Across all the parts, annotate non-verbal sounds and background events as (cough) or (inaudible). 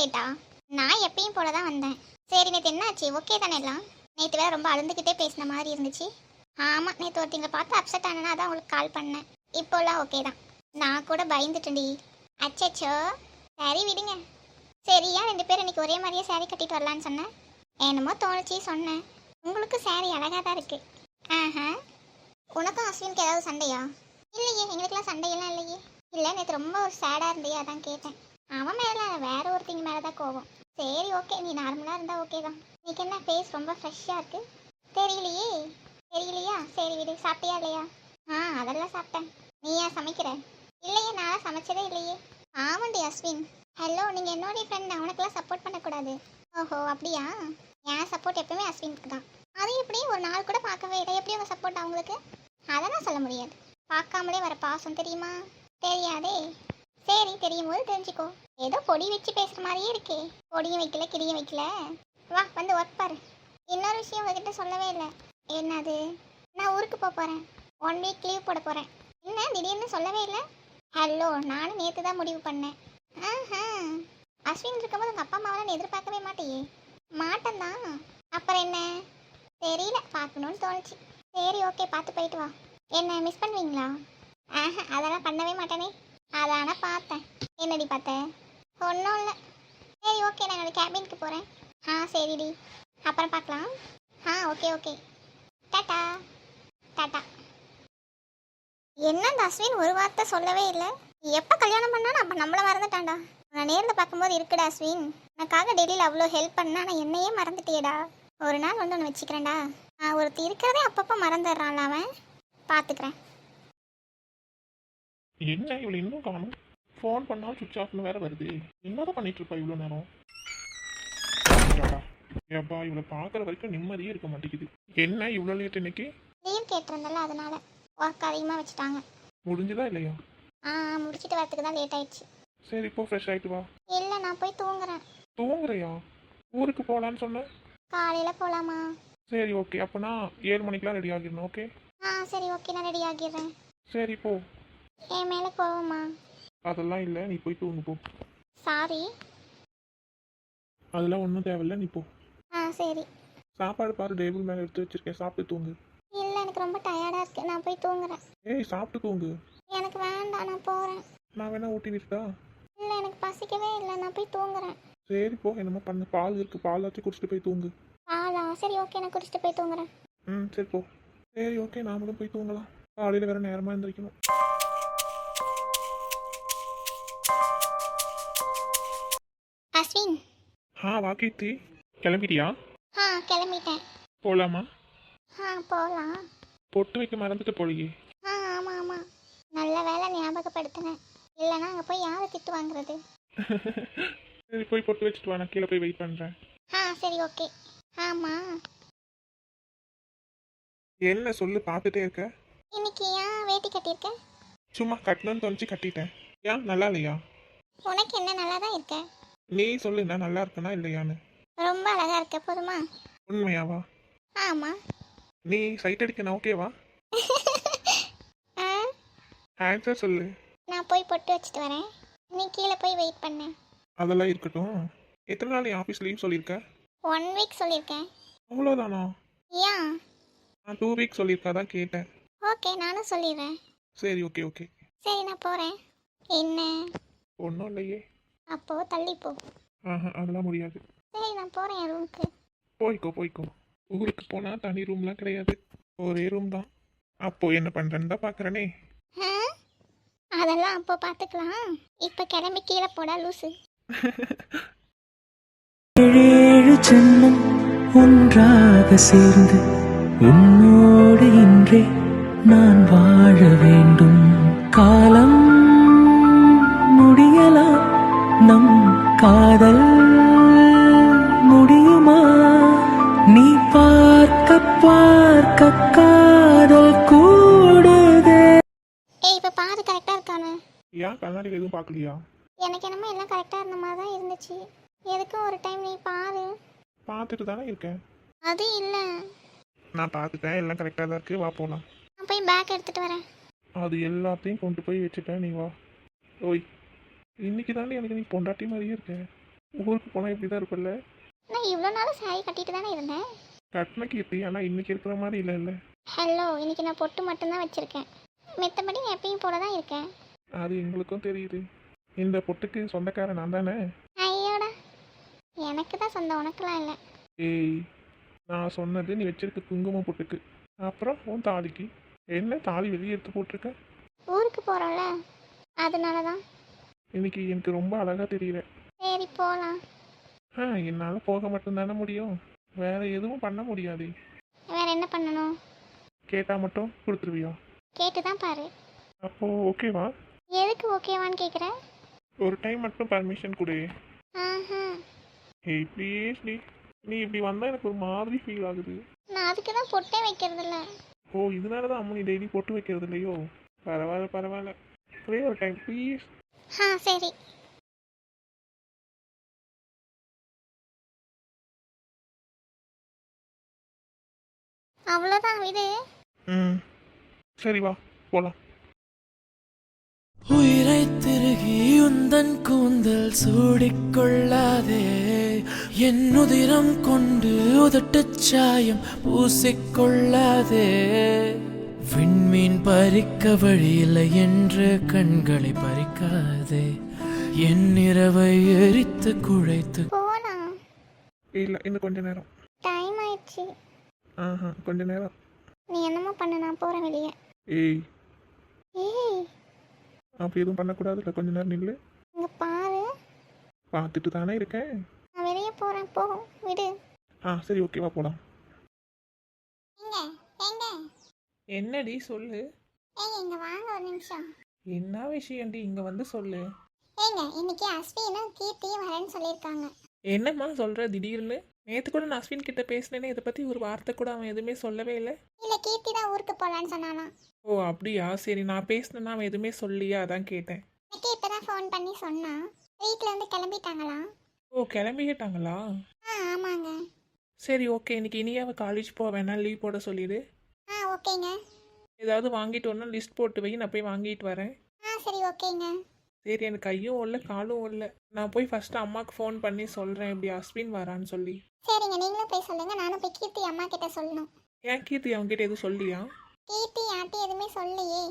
லேட்டா நான் எப்பயும் போல தான் வந்தேன். சரி நேற்று என்னாச்சு? ஓகே தானே எல்லாம்? நேற்று வேற ரொம்ப அழுந்துக்கிட்டே பேசின மாதிரி இருந்துச்சு. ஆமாம் நேற்று ஒருத்தங்களை பார்த்து அப்செட் ஆனேன்னா அதான் உங்களுக்கு கால் பண்ணேன். இப்போலாம் ஓகே தான். நான் கூட பயந்துட்டேன்டி. அச்சச்சோ. சரி விடுங்க. சரியா ரெண்டு பேரும் இன்னைக்கு ஒரே மாதிரியே சேரீ கட்டிட்டு வரலான்னு சொன்னேன்? என்னமோ தோணுச்சு சொன்னேன். உங்களுக்கு சேரீ அழகாக தான் இருக்குது ஆஹா. உனக்கும் அஸ்வினுக்கு ஏதாவது சண்டையா? இல்லையே எங்களுக்கெல்லாம் சண்டையெல்லாம் இல்லையே. இல்லை நேற்று ரொம்ப ஒரு சேடாக இருந்தையே அதான் கேட்டேன். அவன் மேலே வேற ஒருத்தங்க மேலே தான் கோவம். சரி ஓகே நீ நார்மலாக இருந்தால் ஓகே தான். இன்னைக்கு என்ன ஃபேஸ் ரொம்ப ஃப்ரெஷ்ஷாக இருக்கு? தெரியலையே. தெரியலையா? சரி விடு சாப்பிட்டியா இல்லையா? ஆ அதெல்லாம் சாப்பிட்டேன். நீ ஏன் சமைக்கிற? இல்லையே நான் சமைச்சதே இல்லையே. ஆமாண்டி அஸ்வின். ஹலோ நீங்கள் என்னோடைய ஃப்ரெண்ட் அவனுக்கெல்லாம் சப்போர்ட் பண்ணக்கூடாது. ஓஹோ அப்படியா? என் சப்போர்ட் எப்பவுமே அஸ்வினுக்கு தான். அது எப்படி? ஒரு நாள் கூட பார்க்கவே இல்லை. எப்படி உங்கள் சப்போர்ட் அவங்களுக்கு அதெல்லாம் சொல்ல முடியாது. பார்க்காமலே வர பாசம் தெரியுமா? தெரியாதே. சரி தெரியும் போது தெரிஞ்சுக்கோ. ஏதோ பொடி வச்சு பேசுகிற மாதிரியே இருக்கே. பொடியும் வைக்கல கிரியும் வைக்கல. வா வந்து ஒர்க் பாரு. இன்னொரு விஷயம் உங்ககிட்ட சொல்லவே இல்லை. என்னது? நான் ஊருக்கு போக போகிறேன் ஒன் வீக் லீவ் போட போகிறேன் என்ன திடீர்னு சொல்லவே இல்லை? ஹலோ நானும் நேற்று தான் முடிவு பண்ணேன். ஆஹா. அஸ்வின் இருக்கும்போது உங்கள் அப்பா அம்மாவெல்லாம் எதிர்பார்க்கவே மாட்டேயே. மாட்டேன்தான் அப்புறம் என்ன? தெரியல பார்க்கணுன்னு தோணுச்சு. சரி ஓகே பார்த்து போயிட்டு வா. என்ன மிஸ் பண்ணுவீங்களா? ஆஹா அதெல்லாம் பண்ணவே மாட்டேனே. அதான பார்த்தேன். என்னடி பார்த்த? ஒன்றும் இல்லை. சரி ஓகே நான் என்னோட கேபினுக்கு போகிறேன் ஆ சரிடி. அப்புறம் பார்க்கலாம். ஆ ஓகே ஓகே டாட்டா. டாட்டா. என்ன அஸ்வின் ஒரு வார்த்தை சொல்லவே இல்லை. எப்போ கல்யாணம் பண்ணாலும் அப்போ நம்மளை மறந்துட்டான்டா. நான் நேரில் பார்க்கும்போது இருக்குடா அஸ்வின். எனக்காக டெய்லியில் அவ்வளோ ஹெல்ப் பண்ணா நான் என்னையே மறந்துட்டியேடா. ஒரு நாள் வந்து ஒன்று வச்சுக்கிறேன்டா. நான் ஒருத்தர் இருக்கிறதே அப்பப்போ மறந்துடுறான்ல அவன். பார்த்துக்கிறேன் என்ன இவளை இன்னும் காணும்? ஃபோன் பண்ணாலும் சுவிட்ச் ஆஃப்னு வேற வருது. என்னதான் பண்ணிட்டு இருப்பா இவ்வளோ நேரம்? ஏப்பா இவளை பார்க்குற வரைக்கும் நிம்மதியே இருக்க மாட்டேங்குது. என்ன இவ்வளோ லேட் இன்னைக்கு? லீவ் கேட்டிருந்தல அதனால ஒர்க் அதிகமாக வச்சுட்டாங்க. முடிஞ்சுதா இல்லையா? ஆ முடிச்சிட்டு வரதுக்கு தான் லேட் ஆயிடுச்சு. சரி இப்போ ஃப்ரெஷ் ஆயிட்டு வா. இல்லை நான் போய் தூங்குறேன். தூங்குறியா? ஊருக்கு போகலான்னு சொன்னேன் காலையில் போகலாமா சரி ஓகே அப்போனா ஏழு மணிக்கெலாம் ரெடி ஆகிடணும் ஓகே ஆ சரி ஓகே நான் ரெடி ஆகிடுறேன். சரி போ. என் மேலே கோவமா? அதெல்லாம் இல்லை நீ போய் தூங்கு போ. சாரி அதெல்லாம் ஒன்றும் தேவையில்ல நீ போ. ஆ சரி. சாப்பாடு பாரு டேபிள் மேலே எடுத்து வச்சிருக்கேன். சாப்பிட்டு தூங்கு. இல்லை எனக்கு ரொம்ப டயர்டாக இருக்கு. நான் போய் தூங்குறேன். ஏய் சாப்பிட்டு தூங்கு. எனக்கு வேண்டாம் நான் போகிறேன் நான் வேணா ஊட்டி விட்டுட்டா? இல்லை எனக்கு பசிக்கவே இல்லை. நான் போய் தூங்குறேன். சரி போ. என்னமோ பண்ணு. பால் இருக்கு. பால் வச்சு குடிச்சிட்டு போய் தூங்கு. ஆளா சரி ஓகே நான் குடிச்சிட்டு போய் தூங்குறேன். ம் சரி போ. சரி ஓகே நாமளும் போய் தூங்கலாம். காலையில் வேற நேரமாக எழுந்திரிக்கணும் ஆ வா கீர்த்தி. கிளம்பிட்டியா? ஆ கிளம்பிட்டேன். போகலாமா ஆ போகலாம் பொட்டு வைக்க மறந்துட்டு போலியே. ஆ ஆமாம் ஆமாம் நல்ல வேலை ஞாபகப்படுத்தினேன். இல்லைன்னா அங்கே போய் யாரை திட்டு வாங்குறது? (laughs) சரி போய் பொட்டு வச்சுட்டு வா நான் கீழே போய் வெயிட் பண்ணுறேன் ஆ சரி ஓகே. ஆமாம் என்ன சொல்லு பார்த்துட்டே இருக்க? இன்னைக்கு ஏன் வேட்டி கட்டியிருக்க? சும்மா கட்டணும்னு தோணுச்சு கட்டிட்டேன். ஏன் நல்லா இல்லையா? உனக்கு என்ன நல்லா தான் இருக்க? நீ சொல்லு நான் நல்லா இருக்கனா இல்லையான்னு? ரொம்ப அழகா இருக்க போதுமா? உண்மையாவா? ஆமாம் நீ சைட் அடிக்க நான் ஓகேவா ஆன்சர் சொல்லு. நான் போய் பொட்டு வச்சுட்டு வரேன். நீ கீழே போய் வெயிட் பண்ணு. அதெல்லாம் இருக்கட்டும். எத்தனை நாள் என் ஆஃபீஸ் லீவ் சொல்லியிருக்க? ஒன் வீக் சொல்லியிருக்கேன். அவ்வளோதானா ஏன் நான் டூ வீக் சொல்லியிருக்கா தான் கேட்டேன். ஓகே நானும் சொல்லிடுறேன். சரி ஓகே ஓகே சரி நான் போகிறேன் என்ன? ஒன்றும் இல்லையே. அப்போது தள்ளி போ. ஆஹா அதெல்லாம் முடியாது. சரி நான் போகிறேன் என் ரூமுக்கு. போய்க்கோ போய்க்கோ. ஊருக்கு போனால் தனி ரூம்லாம் கிடையாது. ஒரே ரூம் தான். அப்போ என்ன பண்ணுறேன்னு தான் பார்க்குறேனே ஆ? அதெல்லாம் அப்போ பார்த்துக்கலாம் இப்போ கிளம்பி கீழே போடா லூசு. ஏழு ஜென்மம் ஒன்றாக சேர்ந்து உன்னோடு இன்றே நான் வாழ வேண்டும். காலம் முடியலாம் நம் காதல் முடியுமா? நீ பார்க்க பார்க்க காதல் கூடுதே. ஏய் இப்போ பாரு கரெக்டாக இருக்கானு. ஏன்? கண்ணாடியில் எதுவும் பார்க்கலையா? எனக்கு என்னமோ எல்லாம் கரெக்டாக இருந்த மாதிரி தான் இருந்துச்சு. எதுக்கும் ஒரு டைம் நீ பாரு. பார்த்துட்டு தானே இருக்கேன். அது இல்லை. நான் பார்த்துட்டேன். எல்லாம் கரெக்டாக தான் இருக்குது வா போகலாம் நான் போய் பேக் எடுத்துகிட்டு வரேன். அது எல்லாத்தையும் கொண்டு போய் வச்சுட்டேன். நீ வா. ஓய். இன்னைக்கு தாண்டி எனக்கு நீ பொண்டாட்டி மாதிரியே இருக்க. ஊருக்கு போனால் இப்படி தான் இருப்பல்ல நான் இவ்வளோ நாள் சாரி கட்டிட்டு தானே இருந்தேன். கட்டின கீர்த்தி ஆனால் இன்னைக்கு இருக்கிற மாதிரி இல்லை இல்லை ஹலோ இன்னைக்கு நான் பொட்டு மட்டும்தான் வச்சுருக்கேன். மித்தபடி எப்பயும் போல தான் இருக்கேன். அது எங்களுக்கும் தெரியுது. இந்த பொட்டுக்கு சொந்தக்காரன் நான் தானே? ஐயோடா. எனக்கு தான் சொந்தம் உனக்குலாம் இல்லை. ஏய் நான் சொன்னது நீ வச்சிருக்க குங்குமம் பொட்டுக்கு. அப்புறம் உன் தாலிக்கு. என்ன தாலி வெளியே எடுத்து போட்டிருக்க? ஊருக்கு போகிறோம்ல அதனால தான் இன்னைக்கு எனக்கு ரொம்ப அழகாக தெரியல. சரி போகலாம் ஆ என்னால் போக மட்டும்தானே முடியும். வேற எதுவும் பண்ண முடியாது. வேற என்ன பண்ணணும்? கேட்டால் மட்டும் கொடுத்துருவியா? கேட்டு தான் பாரு. அப்போது ஓகேவா? எதுக்கு ஓகேவான்னு கேட்குற ஒரு டைம் மட்டும் பர்மிஷன் கொடு. ஆஹா. ஏய் ப்ளீஸ் நீ நீ இப்படி வந்தால் எனக்கு ஒரு மாதிரி ஃபீல் ஆகுது. நான் அதுக்கு தான் பொட்டே வைக்கிறது இல்ல ஓ இதனால தான் அம்மா நீ டெய்லி பொட்டு வைக்கிறது இல்லையோ பரவாயில்ல பரவாயில்ல. ஒரே ஒரு டைம் ப்ளீஸ் ஆ சரி. அவ்வளோதான் இது ம். சரி வா போகலாம் உயிரை திருகி உந்தன் கூந்தல் சூடிக்கொள்ளாதே. என் உதிரம் கொண்டு உதட்டுச் சாயம் பூசிக்கொள்ளாதே. விண்மீன் பறிக்க வழியில்லை என்று கண்களை பறிக்காதே. என் இரவை எரித்து குழைத்து போகலாம் இல்லை இன்னும் கொஞ்ச நேரம். டைம் ஆயிடுச்சு. ஆஹா கொஞ்ச நேரம். நீ என்னமோ பண்ணு நான் போகிறேன் வெளியே. ஏய். ஏய். அப்படி எதுவும் பண்ணக்கூடாதுல்ல? கொஞ்ச நேரம் நில்லு. இங்கே பாரு. பார்த்துட்டு தானே இருக்கேன். நான் வெளியே போகிறேன் போ. விடு. ஆ சரி ஓகேவா போகலாம் என்னடி சொல்லு? ஏங்க இங்க வாங்க ஒரு நிமிஷம். என்ன விஷயம்டி? இங்க வந்து சொல்லு. ஏங்க இன்னைக்கு அஸ்வினும் கீர்த்தியும் வரேன்னு சொல்லியிருக்காங்க. என்னம்மா சொல்ற? திடீர்னு? நேத்து கூட நான் அஸ்வின் கிட்ட பேசினேனே இதை பத்தி ஒரு வார்த்தை கூட அவன் எதுவுமே சொல்லவே இல்லை. இல்ல கீர்த்தி தான் ஊருக்கு போலான்னு சொன்னானா ஓ அப்படியா? சரி நான் பேசினேன்னா அவன் எதுவுமே சொல்லியா? அதான் கேட்டேன். எனக்கு இப்பதான் ஃபோன் பண்ணி சொன்னா வீட்ல இருந்து கிளம்பிட்டாங்களா? ஓ கிளம்பிக்கிட்டாங்களா ஆ ஆமாங்க. சரி ஓகே இன்னைக்கு இனி அவ காலேஜ் போக வேணாம் லீவ் போட சொல்லிடு. ஓகேங்க. ஏதாவது வாங்கிட்டு வரணும் லிஸ்ட் போட்டு வை நான் போய் வாங்கிட்டு வரேன். ஆ சரி ஓகேங்க. சரி எனக்கு கையும் இல்லை காலும் இல்லை. நான் போய் ஃபர்ஸ்ட் அம்மாவுக்கு ஃபோன் பண்ணி சொல்கிறேன் இப்படி அஸ்வின் வரான்னு சொல்லி. சரிங்க நீங்களும் போய் சொல்லுங்க. நானும் போய் கீர்த்தி அம்மா கிட்ட சொல்லணும். ஏன் கீர்த்தி அவன்கிட்ட எதுவும் சொல்லியா? கீர்த்தி யார்ட்டையும் எதுவுமே சொல்லலையே.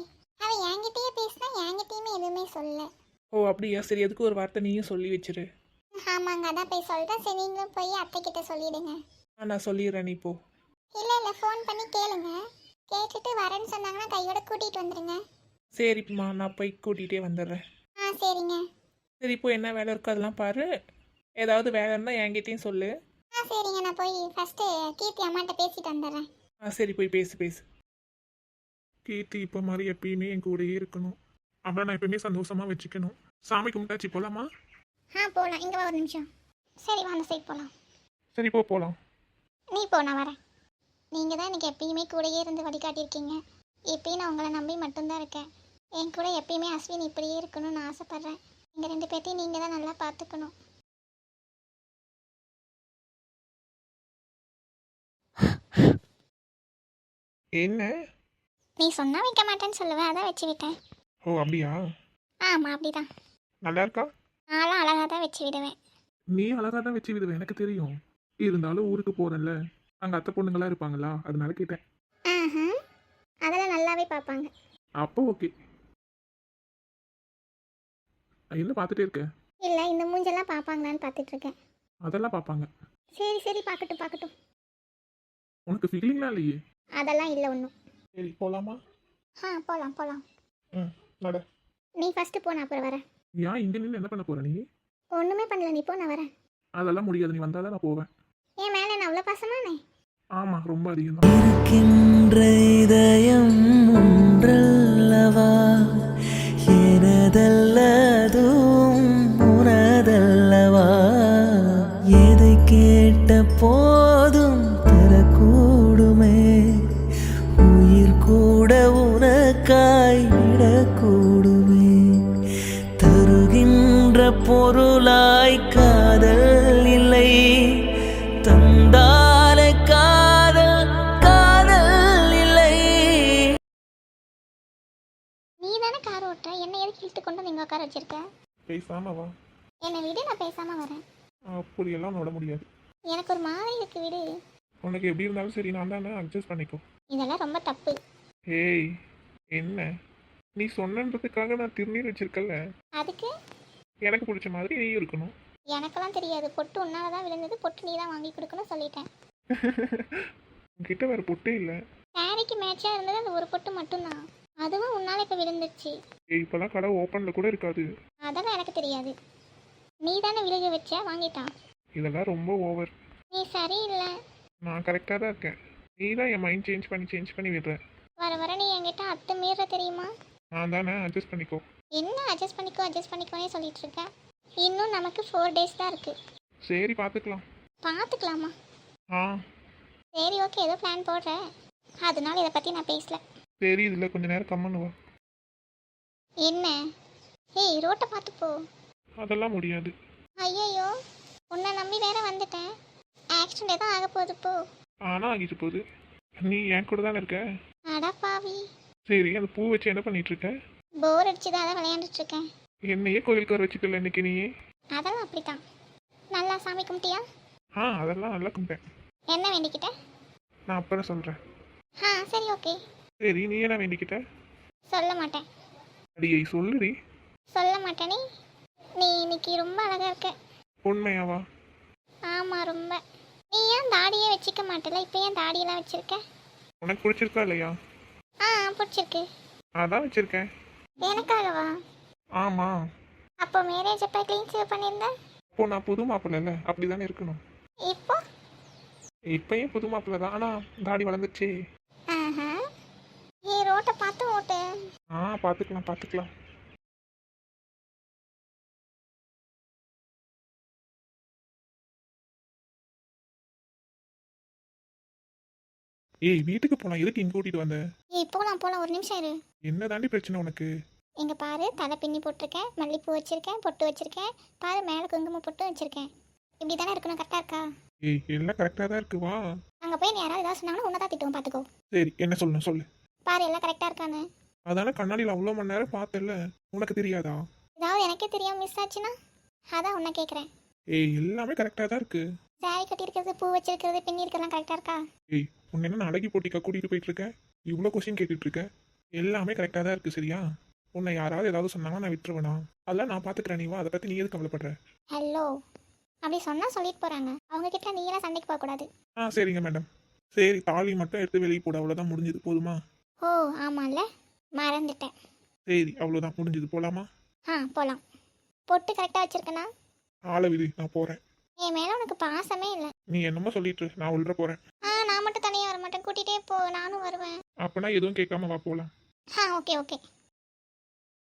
அவ என்கிட்டயே பேசினா என்கிட்டயுமே எதுவுமே சொல்லல ஓ அப்படியா? சரி எதுக்கு ஒரு வார்த்தை நீயும் சொல்லி வச்சிரு. ஆமாங்க அதான் போய் சொல்றேன். சரி நீங்களும் போய் அத்தை கிட்ட சொல்லிடுங்க. ஆ, நான் சொல்லிடுறேன் நீ போ. இல்ல இல்ல ஃபோன் பண்ணி கேளுங்க. கேட்டுட்டு வரேன்னு சொன்னாங்கன்னா கையோட கூட்டிட்டு வந்துருங்க. சரிம்மா நான் போய் கூட்டிகிட்டே வந்துடுறேன். ஆ சரிங்க. சரி இப்போ என்ன வேலை இருக்கோ அதெல்லாம் பாரு. ஏதாவது வேலை இருந்தால் என்கிட்டயும் சொல்லு. ஆ சரிங்க. நான் போய் ஃபர்ஸ்ட் கீர்த்தி அம்மாட்ட பேசிட்டு வந்துடுறேன். ஆ சரி போய் பேசு பேசு. கீர்த்தி இப்போ மாதிரி எப்பயுமே என் கூடயே இருக்கணும். அவளை நான் எப்பயுமே சந்தோஷமா வச்சுக்கணும். சாமி கும்பிட்டாச்சு போலாமா? ஆ போகலாம் இங்கே ஒரு நிமிஷம். சரி வா அந்த சைட் போகலாம் சரி போ போகலாம் நீ போ நான் வரேன். நீங்கள் தான் எனக்கு எப்பயுமே கூடயே இருந்து வழிகாட்டியிருக்கீங்க. எப்பயும் நான் உங்களை நம்பி மட்டும்தான் இருக்கேன். என் கூட எப்பயுமே அஸ்வின் இப்படியே இருக்கணும்னு நான் ஆசைப்பட்றேன். எங்கள் ரெண்டு பேர்த்தையும் நீங்கள் தான் நல்லா பார்த்துக்கணும். என்ன? நீ சொன்னா வைக்க மாட்டேன்னு சொல்லுவேன் அதான் வச்சு விட்டேன். ஓ அப்படியா? ஆமாம் அப்படிதான். நல்லா இருக்கா? நானும் அழகாக தான் வச்சு விடுவேன். நீ அழகா தான் வச்சு விடுவேன் எனக்கு தெரியும். இருந்தாலும் ஊருக்கு போறேன்ல. அங்க அத்தை பொண்ணுங்களா இருப்பாங்களா? அதனால கேட்டேன். ஆஹா. அதெல்லாம் நல்லாவே பார்ப்பாங்க. அப்போ ஓகே. என்ன பார்த்துட்டே இருக்க? இல்லை இந்த மூஞ்செல்லாம் பார்ப்பாங்களான்னு பார்த்துட்டு இருக்கேன் அதெல்லாம் பார்ப்பாங்க. சரி சரி பார்க்கட்டும் பார்க்கட்டும். உனக்கு ஃபீலிங்லாம் இல்லையே? அதெல்லாம் இல்லை ஒன்றும். சரி போலாமா? ஆ போகலாம் போகலாம் ம் நட. நீ ஃபஸ்ட்டு போ நான் அப்புறம் வரேன். ஏன் இங்க நின்று என்ன பண்ண போற நீ? ஒன்றுமே பண்ணல நீ போ நான் வரேன். அதெல்லாம் முடியாது நீ வந்தாதான் நான் போவேன். என் மேலே நான் அவ்வளோ பாசமானே? ஆமா. ரொம்ப அதிகம் இருக்கின்ற இதயம் ஒன்றல்லவா இழுத்து கொண்டு வந்து இங்கே உட்கார வச்சிருக்க? பேசாம வா. என்னை விடு நான் பேசாமல் வரேன். அப்படியெல்லாம் விட முடியாது. எனக்கு ஒரு மாதிரி இருக்கு விடு. உனக்கு எப்படி இருந்தாலும் சரி நான் தானே அட்ஜஸ்ட் பண்ணிக்கோ. இதெல்லாம் ரொம்ப தப்பு. ஏய் என்ன? நீ சொன்னன்றதுக்காக நான் திருநீர் வச்சிருக்கல அதுக்கு? எனக்கு பிடிச்ச மாதிரி நீ இருக்கணும். எனக்கெல்லாம் தெரியாது. பொட்டு உன்னால தான் விழுந்தது. பொட்டு நீ தான் வாங்கி கொடுக்கணும் சொல்லிட்டேன். உன்கிட்ட வேற பொட்டே இல்லை. சாரிக்கு மேட்சாக இருந்தது அந்த ஒரு பொட்டு மட்டும்தான். அதுவும் உன்னால இப்போ விழுந்துருச்சு. ஏய் இப்போலாம் கடை ஓப்பனில் கூட இருக்காது. அதெல்லாம் எனக்கு தெரியாது. நீ தானே விழுக வச்ச? வாங்கிட்டான். இதெல்லாம் ரொம்ப ஓவர் நீ சரியில்லை. நான் கரெக்டாக தான் இருக்கேன். நீ தான் என் மைண்ட் சேஞ்ச் பண்ணி சேஞ்ச் பண்ணி விடுற. வர வர நீ என்கிட்ட அத்து மீற தெரியுமா? நான் தானே அட்ஜஸ்ட் பண்ணிக்கோ. என்ன அட்ஜஸ்ட் பண்ணிக்கோ அட்ஜஸ்ட் பண்ணிக்கோனே சொல்லிட்டு இருக்க. இன்னும் நமக்கு ஃபோர் டேஸ் தான் இருக்கு. சரி பார்த்துக்கலாம் பார்த்துக்கலாமா ஆ. சரி ஓகே ஏதோ பிளான் போடுற. அதனால இதை பற்றி நான் பேசல. சரி இதில் கொஞ்ச நேரம் கம்மன்னு வா. என்ன? ஏய் ரோட்டை பார்த்து போ. அதெல்லாம் முடியாது. ஐயையோ உன்னை நம்பி வேற வந்துட்டேன். ஆக்சிடென்ட் எதுவும் ஆக போகுது போ. ஆனால் ஆகிட்டு போகுது. நீ என் கூட தானே இருக்க? அடா பாவி. சரி அந்த பூ வச்சு என்ன பண்ணிட்டு இருக்க? போர் அடிச்சு தான் விளையாண்டுட்டு இருக்கேன். என்னையே கோயிலுக்கு வர வச்சுக்கல இன்னைக்கு நீ அதெல்லாம் அப்படித்தான். நல்லா சாமி கும்பிட்டியா? ஆ அதெல்லாம் நல்லா கும்பிட்டேன். என்ன வேண்டிக்கிட்ட? நான் அப்புறம் சொல்கிறேன் ஆ சரி ஓகே. சரி நீ என்ன வேண்டிக்கிட்ட? சொல்ல மாட்டேன். அடியை சொல்லுடி. சொல்ல மாட்டேனே. நீ இன்னைக்கு ரொம்ப அழகா இருக்க. உண்மையாவா ஆமாம் ரொம்ப. நீ ஏன் தாடியே வச்சுக்க மாட்டல இப்போ ஏன் தாடியெல்லாம் வச்சிருக்க? உனக்கு பிடிச்சிருக்கா இல்லையா? ஆ பிடிச்சிருக்கு. அதான் வச்சிருக்கேன். எனக்காகவா? ஆமாம் அப்போ மேரேஜ் அப்போ க்ளீன் சேவ் பண்ணியிருந்த? இப்போ நான் புது மாப்பிள்ளை இல்லை அப்படி தானே இருக்கணும். இப்போ? இப்பயும் புது மாப்பிள்ளை தான். ஆனால் தாடி வளர்ந்துச்சு ரோட்டை பார்த்து ஓட்டு. ஆ பார்த்துக்கலாம் பார்த்துக்கலாம். ஏய் வீட்டுக்கு போலாம் எதுக்கு இங்க கூட்டிட்டு வந்த? ஏய் போகலாம் போகலாம் ஒரு நிமிஷம் இரு. என்ன தாண்டி பிரச்சனை உனக்கு? இங்கே பாரு தலை பின்னி போட்டிருக்கேன் மல்லிப்பூ வச்சிருக்கேன் பொட்டு வச்சிருக்கேன். பாரு மேலே குங்குமம் பொட்டு வச்சிருக்கேன். இப்படி தானே இருக்கணும் கரெக்டாக இருக்கா? ஏய் எல்லாம் கரெக்டாக தான் இருக்கு வா. அங்கே போய் நீ யாராவது ஏதாவது சொன்னாங்கன்னா உன்னை தான் திட்டுவோம் பார்த்துக்கோ. சரி என்ன சொல்லணும் சொல்லு. பாரு எல்லாம் கரெக்டாக இருக்கான்னு? அதான கண்ணாடியில் அவ்வளோ மணி நேரம் பார்த்தல உனக்கு தெரியாதா? ஏதாவது எனக்கே தெரியாம மிஸ் ஆச்சுன்னா? அதான் உன்னை கேட்குறேன் ஏய் எல்லாமே கரெக்டாக தான் இருக்கு. சாரி கட்டியிருக்கிறது பூ வச்சிருக்கிறது பின்னி இருக்கிறதுலாம் கரெக்டாக இருக்கா? ஏய் உன்னை என்ன அழகி போட்டிக்கா கூட்டிகிட்டு போயிட்டு இருக்க இவ்வளோ கொஸ்டின் கேட்டுட்டு இருக்க. எல்லாமே கரெக்டாக தான் இருக்கு சரியா? உன்னை யாராவது ஏதாவது சொன்னாங்கன்னா நான் விட்டுருவேனா? அதெல்லாம் நான் பார்த்துக்கிறேன் நீ வா அதை பற்றி நீ எது கவலைப்படுற? ஹலோ அப்படி சொன்னால் சொல்லிட்டு போகிறாங்க அவங்க கிட்ட நீ எல்லாம் சண்டைக்கு போகக்கூடாது. ஆ சரிங்க மேடம் சரி தாலி மட்டும் எடுத்து வெளியே போட அவ்வளோதான் முடிஞ்சது போதுமா? ஓ ஆமாம்ல மறந்துட்டேன். சரி அவ்வளோதான் முடிஞ்சது. போகலாமா ஆ போகலாம் பொட்டு கரெக்டாக வச்சிருக்கனா? ஆளை விடு நான் போகிறேன் என் மேலே உனக்கு பாசமே இல்லை. நீ என்னமோ சொல்லிட்டு இரு, நான் உள்ள போகிறேன் ஆ நான் மட்டும் தனியாக வர மாட்டேன் கூட்டிகிட்டே போ நானும் வருவேன். அப்போனா எதுவும் கேட்காம வா போகலாம் ஆ ஓகே ஓகே.